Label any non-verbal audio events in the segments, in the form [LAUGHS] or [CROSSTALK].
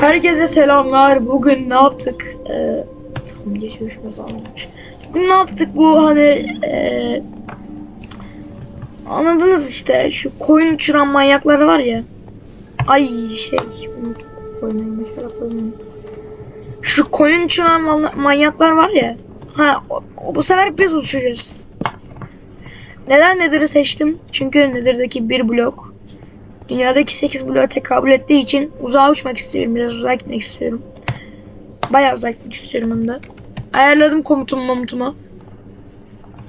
Herkese selamlar. Bugün ne yaptık? Ee, tamam geçmiş o zaman. Bugün ne yaptık bu hani ee, anladınız işte şu koyun uçuran manyakları var ya. Ay şey unuttum. Koyun koyun. Şu koyun uçuran manyaklar var ya. Ha o- bu sefer biz uçacağız. Neden Nether'ı seçtim? Çünkü Nether'daki bir blok dünyadaki 8 bloğa tekabül ettiği için uzağa uçmak istiyorum. Biraz uzağa gitmek istiyorum. Bayağı uzağa gitmek istiyorum hem de. Ayarladım komutumu mamutuma.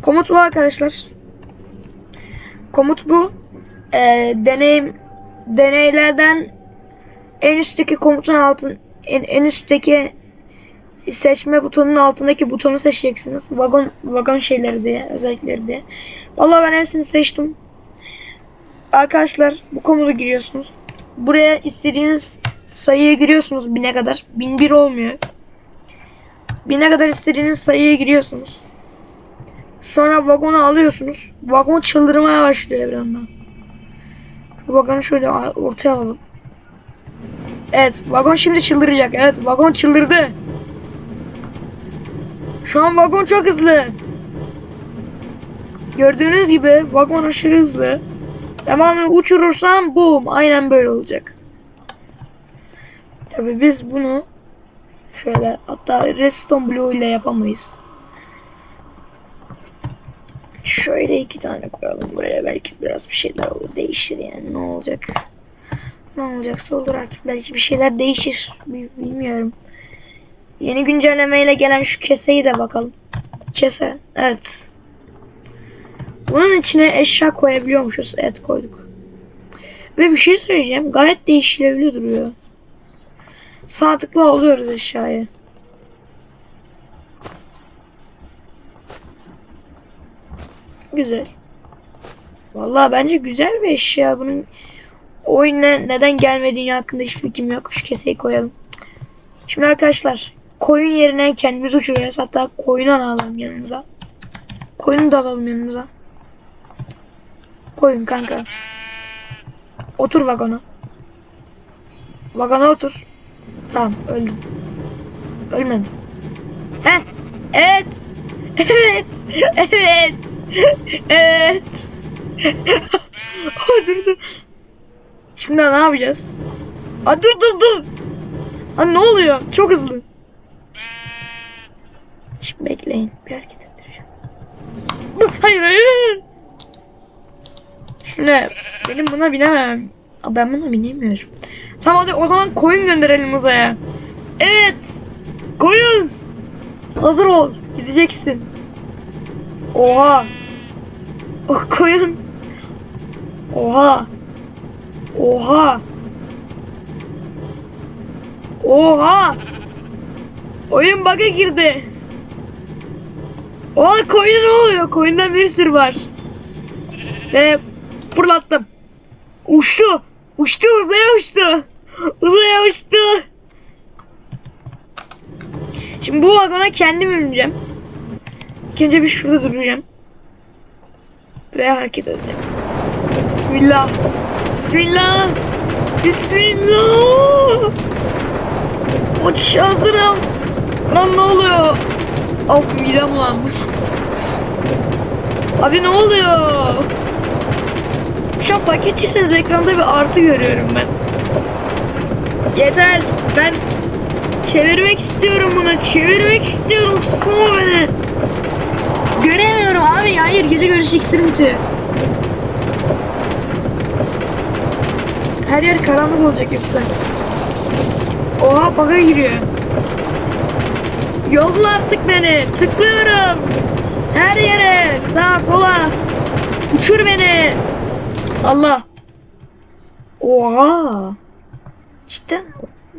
Komut bu arkadaşlar. Komut bu. Ee, deneyim deneylerden en üstteki komutun altın en, en üstteki seçme butonunun altındaki butonu seçeceksiniz. Vagon vagon şeyleri diye, özellikleri diye. Vallahi ben hepsini seçtim. Arkadaşlar bu komutu giriyorsunuz. Buraya istediğiniz sayıya giriyorsunuz bine kadar. 1001 olmuyor. Bine kadar istediğiniz sayıya giriyorsunuz. Sonra vagonu alıyorsunuz. Vagon çıldırmaya başlıyor bir anda. Bu vagonu şöyle ortaya alalım. Evet vagon şimdi çıldıracak. Evet vagon çıldırdı. Şu an vagon çok hızlı. Gördüğünüz gibi vagon aşırı hızlı. Devamını uçurursam boom aynen böyle olacak. Tabi biz bunu şöyle hatta redstone blue ile yapamayız. Şöyle iki tane koyalım buraya belki biraz bir şeyler olur değişir yani ne olacak. Ne olacaksa olur artık belki bir şeyler değişir Bi- bilmiyorum. Yeni güncellemeyle gelen şu keseyi de bakalım. Kese evet. Bunun içine eşya koyabiliyormuşuz. Evet koyduk. Ve bir şey söyleyeceğim. Gayet değişilebilir duruyor. Sağ alıyoruz eşyayı. Güzel. Vallahi bence güzel bir eşya. Bunun oyuna neden gelmediğini hakkında hiç fikrim yok. Şu keseyi koyalım. Şimdi arkadaşlar koyun yerine kendimiz uçuruyoruz. Hatta koyunu alalım yanımıza. Koyunu da alalım yanımıza. Koyun kanka. Otur vagona. Vagona otur. Tamam öldün. Ölmedin. He? Evet. Evet. Evet. Evet. Aa, dur dur. Şimdi ne yapacağız? Aa, dur dur dur. Aa, ne oluyor? Çok hızlı. Şimdi bekleyin. Bir hareket ettireceğim. Hayır hayır. Şimdi benim buna binemem. Ben buna binemiyorum. Tamam hadi o zaman koyun gönderelim uzaya. Evet. Koyun. Hazır ol. Gideceksin. Oha. O koyun. Oha. Oha. Oha. Oyun bug'a girdi. Oha koyun ne oluyor? Koyundan bir sürü var. Ve fırlattım. Uçtu. Uçtu uzaya uçtu. Uzaya uçtu. Şimdi bu vagona kendim bineceğim. İlk önce bir şurada duracağım. Ve hareket edeceğim. Bismillah. Bismillah. Bismillah. Uçuş hazırım. Lan ne oluyor? Of midem bulandı. Abi ne oluyor? Şu an fark ettiyseniz ekranda bir artı görüyorum ben. Yeter. Ben çevirmek istiyorum bunu. Çevirmek istiyorum. Susma beni. Göremiyorum abi. Hayır gece görüş iksir bitiyor. Her yer karanlık olacak yoksa. Oha baga giriyor. Yolla artık beni. Tıklıyorum. Her yere. Sağa sola. Uçur beni. Allah. Oha. Cidden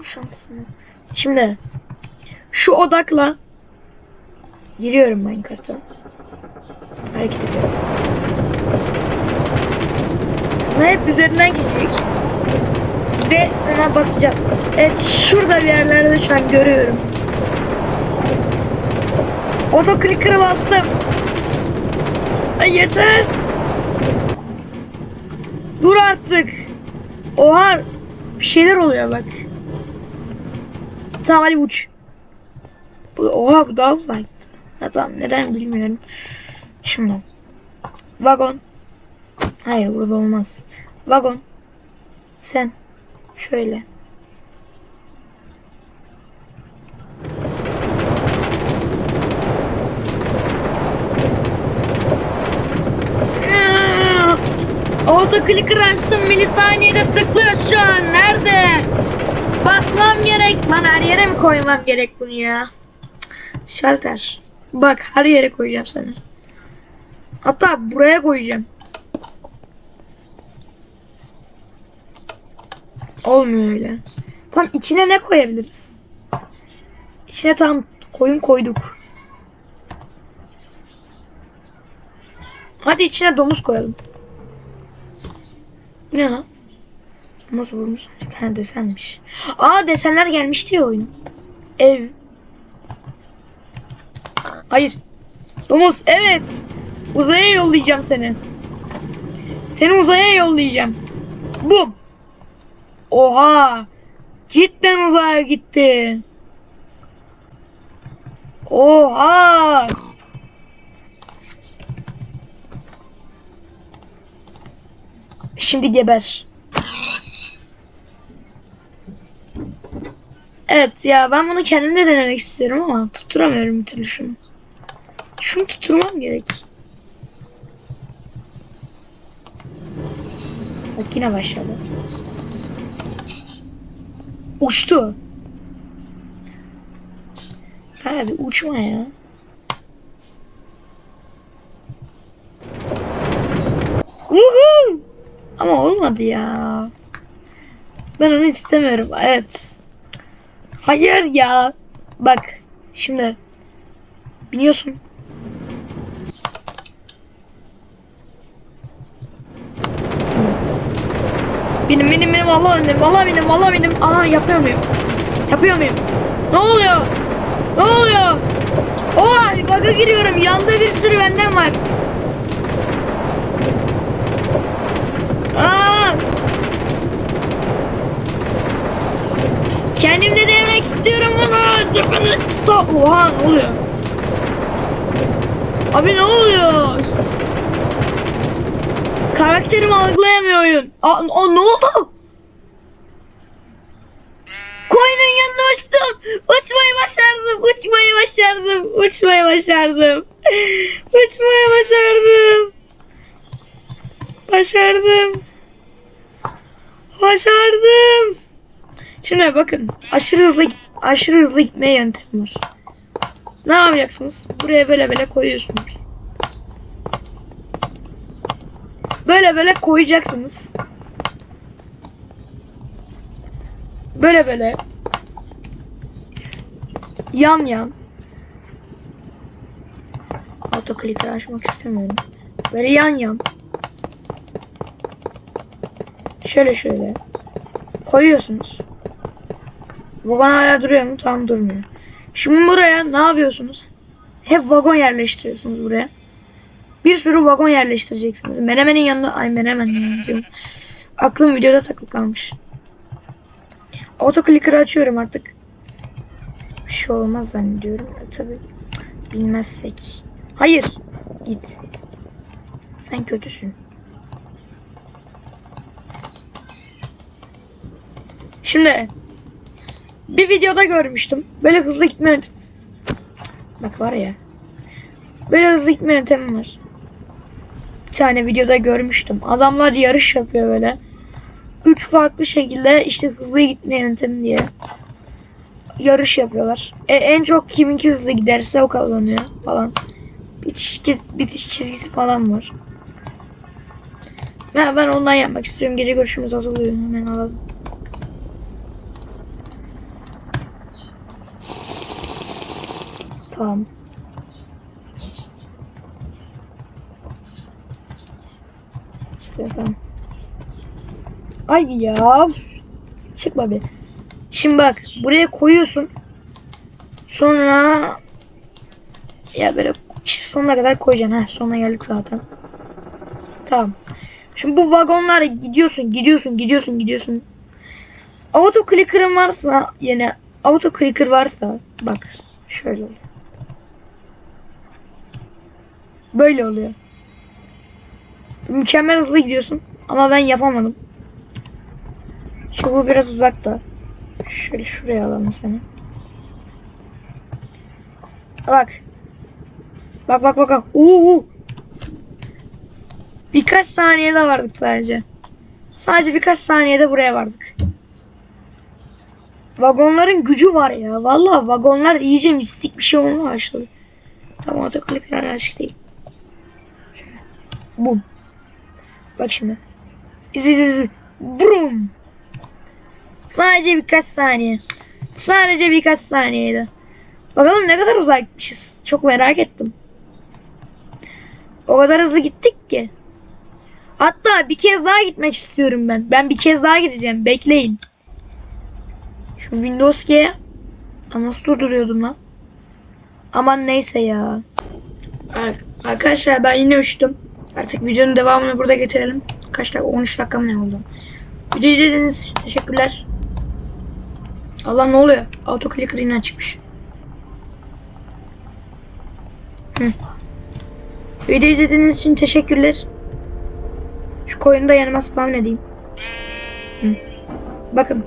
şansını. Şimdi şu odakla giriyorum Minecraft'a. Hareket ediyorum. Ama hep üzerinden geçecek. Ve ona basacağım. Evet şurada bir yerlerde şu an görüyorum. Auto clicker'ı bastım. Ay yeter. Dur artık. Oha Bir şeyler oluyor bak. Tamam hadi uç. Oha bu daha uzaktı. Ha, tamam neden bilmiyorum. Şimdi. Vagon. Hayır burada olmaz. Vagon. Sen. Şöyle. Auto clicker açtım milisaniyede tıklıyor şu an. Nerede? Basmam gerek. Lan her yere mi koymam gerek bunu ya? Şalter. Bak her yere koyacağım seni. Hatta buraya koyacağım. Olmuyor öyle. Tam içine ne koyabiliriz? İçine tam koyun koyduk. Hadi içine domuz koyalım. Ne lan? Nasıl vurmuş? Ha desenmiş. Aa desenler gelmişti ya oyun. Ev. Hayır. Domuz evet. Uzaya yollayacağım seni. Seni uzaya yollayacağım. Bum. Oha. Cidden uzaya gitti. Oha. Şimdi geber. Evet ya ben bunu kendim de denemek istiyorum ama tutturamıyorum bir türlü şunu. Şunu tutturmam gerek. Bak yine başladı. Uçtu. Abi uçma ya. Woohoo! Ama olmadı ya. Ben onu istemiyorum. Evet. Hayır ya. Bak. Şimdi. Biniyorsun. Benim benim benim vallahi benim vallahi benim vallahi benim. Aa yapıyor muyum? Yapıyor muyum? Ne oluyor? Ne oluyor? Oha bug'a giriyorum. Yanda bir sürü benden var. Aa! Kendim de denemek istiyorum bunu. Cepini sap. Oha ne oluyor? Abi ne oluyor? Karakterimi algılayamıyor oyun. Aa, aa, ne oldu? Koyunun yanına uçtum. Uçmayı başardım. Uçmayı başardım. Uçmayı başardım. [LAUGHS] Uçmayı başardım. Başardım. Başardım. Şimdi bakın aşırı hızlı aşırı hızlı gitme yöntemi var. Ne yapacaksınız? Buraya böyle böyle koyuyorsunuz. Böyle böyle koyacaksınız. Böyle böyle. Yan yan. Autoclicker açmak istemiyorum. Böyle yan yan. Şöyle şöyle. Koyuyorsunuz. Vagon hala duruyor mu? Tam durmuyor. Şimdi buraya ne yapıyorsunuz? Hep vagon yerleştiriyorsunuz buraya. Bir sürü vagon yerleştireceksiniz. Menemenin yanında... Ay menemen ya diyorum. Aklım videoda takılı kalmış. Autoclicker'ı açıyorum artık. Bir şey olmaz zannediyorum. E, tabii bilmezsek. Hayır. Git. Sen kötüsün. Şimdi bir videoda görmüştüm. Böyle hızlı gitme yöntemi. Bak var ya. Böyle hızlı gitme yöntemi var. Bir tane videoda görmüştüm. Adamlar yarış yapıyor böyle. Üç farklı şekilde işte hızlı gitme yöntemi diye yarış yapıyorlar. E, en çok kiminki hızlı giderse o kazanıyor falan. Bitiş, bitiş çizgisi falan var. Ben, ben ondan yapmak istiyorum. Gece görüşümüz azalıyor. Hemen alalım. Tamam. Tamam. Ay ya. Çıkma bir. Şimdi bak buraya koyuyorsun. Sonra ya böyle sonuna kadar koyacaksın. ha sonuna geldik zaten. Tamam. Şimdi bu vagonlara gidiyorsun, gidiyorsun, gidiyorsun, gidiyorsun. auto clicker'ın varsa yine auto clicker varsa bak şöyle oluyor. Böyle oluyor. Mükemmel hızlı gidiyorsun ama ben yapamadım. Şu bu biraz uzakta. Şöyle şuraya alalım seni. Bak. Bak bak bak bak. Oo. Birkaç saniyede vardık sadece. Sadece birkaç saniyede buraya vardık. Vagonların gücü var ya. Vallahi vagonlar iyice mistik bir şey olmaya başladı. Tam otoklikler açık değil. Bum. Bak şimdi. İzle izle izle. Brum. Sadece birkaç saniye. Sadece birkaç saniyeydi. Bakalım ne kadar uzak gitmişiz. Çok merak ettim. O kadar hızlı gittik ki. Hatta bir kez daha gitmek istiyorum ben. Ben bir kez daha gideceğim. Bekleyin. Şu Windows Aa, nasıl durduruyordum lan? Aman neyse ya. Ar- Arkadaşlar ben yine uçtum. Artık videonun devamını burada getirelim. Kaç dakika? 13 dakika mı ne oldu? Video izlediğiniz için teşekkürler. Allah ne oluyor? Autoclicker yine çıkmış. Hı. Video izlediğiniz için teşekkürler. Şu koyunu da yanıma spawn edeyim. Hı. Bakın.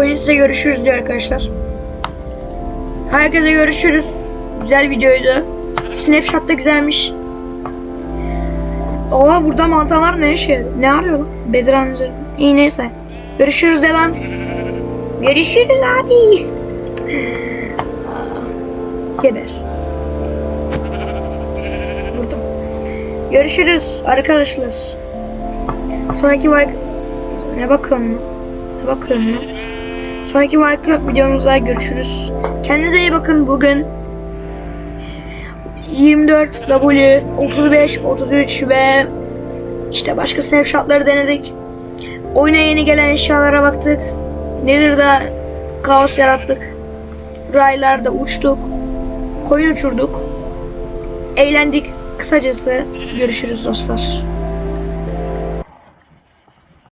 Size görüşürüz diyor arkadaşlar. Herkese görüşürüz. Güzel videoydu. Snapshot da güzelmiş. Oha burada mantalar ne işe? Ne arıyor lan? Bedran üzerinde. İyi neyse. Görüşürüz de lan. Görüşürüz abi. Geber. Vurdum. Görüşürüz arkadaşlar. Sonraki bak ne bakıyorsun? Ne bakıyorsun? Sonraki Minecraft videomuzda görüşürüz. Kendinize iyi bakın bugün. 24 W 35 33 ve işte başka snapshotları denedik. Oyuna yeni gelen eşyalara baktık. Nether'da kaos yarattık. Raylarda uçtuk. Koyun uçurduk. Eğlendik. Kısacası görüşürüz dostlar.